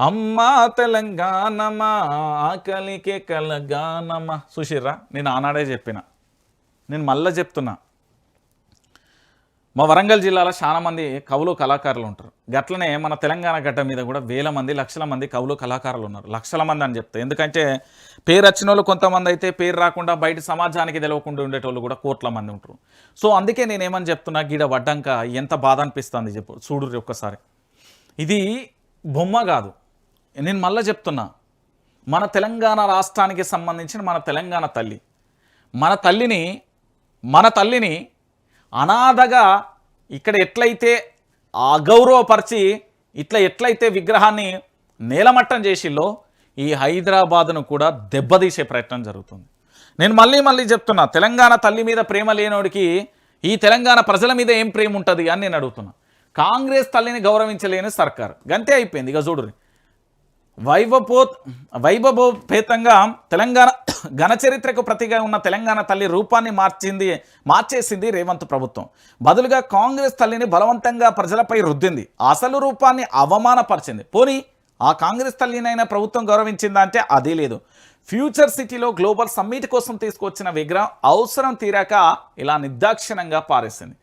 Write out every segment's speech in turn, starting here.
అమ్మా తెలంగాణమా ఆకలికే కలగానమా. సుశీర్రా నేను ఆనాడే చెప్పిన. నేను మళ్ళీ చెప్తున్నా. మా వరంగల్ జిల్లాలో చాలా మంది కవులు కళాకారులు ఉంటారు. గట్లనే మన తెలంగాణ గడ్డ మీద కూడా వేల మంది లక్షల మంది కవులు కళాకారులు ఉన్నారు. లక్షల మంది అని చెప్తే. ఎందుకంటే పేరు వచ్చిన వాళ్ళు కొంతమంది అయితే పేరు రాకుండా బయట సమాజానికి తెలవకుండా ఉండేటోళ్ళు కూడా కోట్ల మంది ఉంటారు. సో అందుకే నేనేమని చెప్తున్నా గీడ పడ్డాక ఎంత బాధ అనిపిస్తుంది చెప్పు. చూడు ఒక్కసారి. ఇది బొమ్మ కాదు. నేను మళ్ళీ చెప్తున్నా. మన తెలంగాణ రాష్ట్రానికి సంబంధించిన మన తెలంగాణ తల్లి. మన తల్లిని మన తల్లిని అనాథగా ఇక్కడ ఎట్లయితే అగౌరవపరిచి ఇట్లా ఎట్లయితే విగ్రహాన్ని నేలమట్టం చేసిల్లో ఈ హైదరాబాద్ను కూడా దెబ్బతీసే ప్రయత్నం జరుగుతుంది. నేను మళ్ళీ మళ్ళీ చెప్తున్నా తెలంగాణ తల్లి మీద ప్రేమ లేనోడికి ఈ తెలంగాణ ప్రజల మీద ఏం ప్రేమ ఉంటుంది అని నేను అడుగుతున్నా. కాంగ్రెస్ తల్లిని గౌరవించలేని సర్కార్. గంతే అయిపోయింది ఇక చూడు వైభవోత్ వైభవోపేతంగా తెలంగాణ ఘన చరిత్రకు ప్రతిగా ఉన్న తెలంగాణ తల్లి రూపాన్ని మార్చింది మార్చేసింది రేవంత్ ప్రభుత్వం. బదులుగా కాంగ్రెస్ తల్లిని బలవంతంగా ప్రజలపై రుద్దింది. అసలు రూపాన్ని అవమానపరిచింది. పోనీ ఆ కాంగ్రెస్ తల్లినైనా ప్రభుత్వం గౌరవించిందా అంటే అది లేదు. ఫ్యూచర్ సిటీలో గ్లోబల్ సమ్మిట్ కోసం తీసుకొచ్చిన విగ్రహం అవసరం తీరాక ఇలా నిర్దాక్షిణంగా పారేసింది.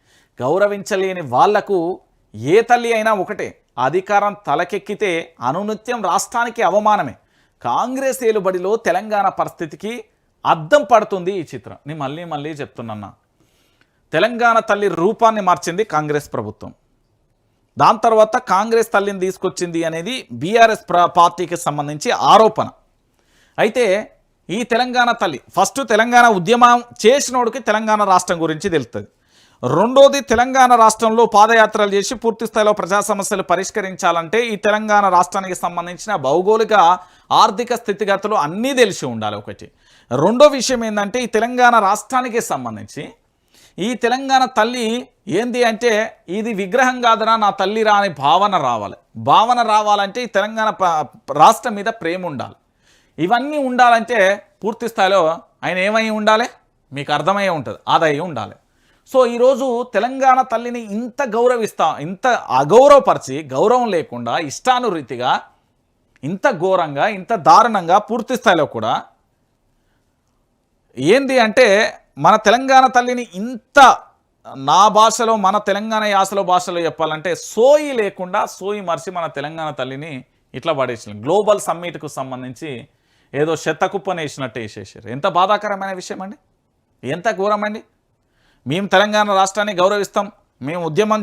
గౌరవించలేని వాళ్ళకు ఏ తల్లి అయినా ఒకటే. అధికారం తలకెక్కితే అనునిత్యం రాష్ట్రానికి అవమానమే. కాంగ్రెస్ ఏలుబడిలో తెలంగాణ పరిస్థితికి అద్దం పడుతుంది ఈ చిత్రం. నేను మళ్ళీ మళ్ళీ చెప్తున్నా తెలంగాణ తల్లి రూపాన్ని మార్చింది కాంగ్రెస్ ప్రభుత్వం. దాని తర్వాత కాంగ్రెస్ తల్లిని తీసుకొచ్చింది అనేది బీఆర్ఎస్ పార్టీకి సంబంధించి ఆరోపణ. అయితే ఈ తెలంగాణ తల్లి ఫస్ట్ తెలంగాణ ఉద్యమం చేసినోడికి తెలంగాణ రాష్ట్రం గురించి తెలుస్తుంది రెండోది తెలంగాణ రాష్ట్రంలో పాదయాత్రలు చేసి పూర్తి స్థాయిలో ప్రజా సమస్యలు పరిష్కరించాలంటే ఈ తెలంగాణ రాష్ట్రానికి సంబంధించిన భౌగోళిక ఆర్థిక స్థితిగతులు అన్నీ తెలిసి ఉండాలి ఒకటి. రెండో విషయం ఏంటంటే ఈ తెలంగాణ రాష్ట్రానికి సంబంధించి ఈ తెలంగాణ తల్లి ఏంది అంటే ఇది విగ్రహం కాదురా నా తల్లి రా అని భావన రావాలి. భావన రావాలంటే ఈ తెలంగాణ రాష్ట్రం మీద ప్రేమ ఉండాలి. ఇవన్నీ ఉండాలంటే పూర్తి స్థాయిలో ఆయన ఏమై ఉండాలి? మీకు అర్థమయ్యే ఉంటుంది ఆదాయం ఉండాలి. సో ఈరోజు తెలంగాణ తల్లిని ఇంత గౌరవిస్తా ఇంత అగౌరవపరిచి గౌరవం లేకుండా ఇష్టానురీతిగా ఇంత ఘోరంగా ఇంత దారుణంగా పూర్తి స్థాయిలో కూడా ఏంది అంటే మన తెలంగాణ తల్లిని ఇంత నా భాషలో మన తెలంగాణ యాసలో భాషలో చెప్పాలంటే సోయి లేకుండా సోయి మరిచి మన తెలంగాణ తల్లిని ఇట్లా పడేసిన గ్లోబల్ సమ్మిట్కు సంబంధించి ఏదో శతకుప్పనేసినట్టు వేసేసారు. ఎంత బాధాకరమైన విషయం అండి ఎంత ఘోరమండి? మేము తెలంగాణ రాష్ట్రాన్ని గౌరవిస్తాం మేము ఉద్యమం